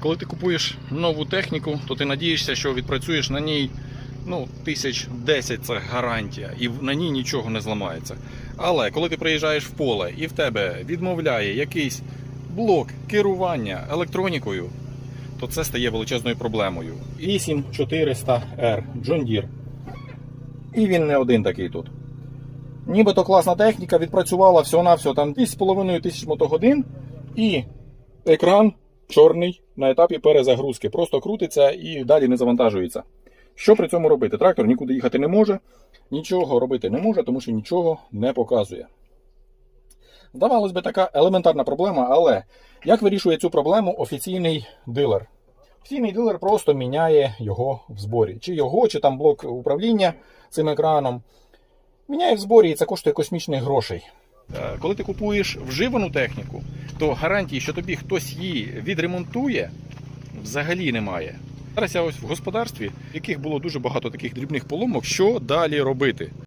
Коли ти купуєш нову техніку, то ти надієшся, що відпрацюєш на ній ну, тисяч 10 це гарантія, і на ній нічого не зламається. Але коли ти приїжджаєш в поле і в тебе відмовляє якийсь блок керування електронікою, то це стає величезною проблемою. 8400R John Deere. І він не один такий тут. Нібито класна техніка, відпрацювала всього-навсього там 2,5 тисяч мотогодин, і екран чорний на етапі перезагрузки. Просто крутиться і далі не завантажується. Що при цьому робити? Трактор нікуди їхати не може, нічого робити не може, тому що нічого не показує. Здавалось би, така елементарна проблема, але як вирішує цю проблему офіційний дилер? Офіційний дилер просто міняє його в зборі. Чи його, чи там блок управління цим екраном. Міняє в зборі і це коштує космічних грошей. Е, Коли ти купуєш вживану техніку, то гарантії, що тобі хтось її відремонтує, взагалі немає. Зараз я ось в господарстві, в яких було дуже багато таких дрібних поломок, що далі робити.